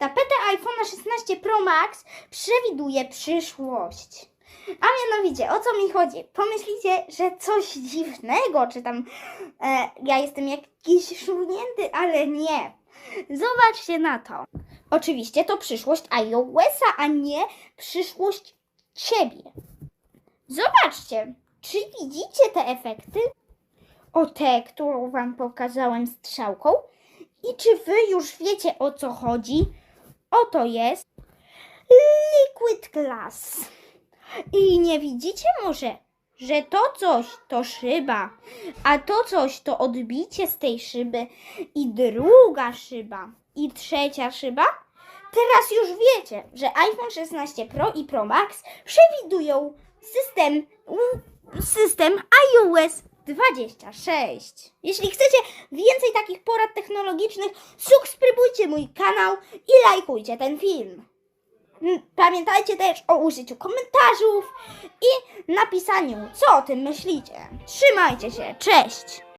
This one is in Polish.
Tapeta iPhone 16 Pro Max przewiduje przyszłość. A mianowicie, o co mi chodzi? Pomyślicie, że coś dziwnego, czy tam e, ja jestem jakiś szurnięty, ale nie. Zobaczcie na to. Oczywiście to przyszłość iOS-a, a nie przyszłość ciebie. Zobaczcie, czy widzicie te efekty? O te, którą wam pokazałem strzałką? I czy wy już wiecie o co chodzi? Oto jest Liquid Glass. I nie widzicie może, że to coś to szyba, a to coś to odbicie z tej szyby i druga szyba i trzecia szyba? Teraz już wiecie, że iPhone 16 Pro i Pro Max przewidują system, system iOS 26. Jeśli chcecie więcej takich porad technologicznych, subskrybujcie mój kanał i lajkujcie ten film. Mm, Pamiętajcie też o użyciu komentarzów i napisaniu, co o tym myślicie. Trzymajcie się, cześć!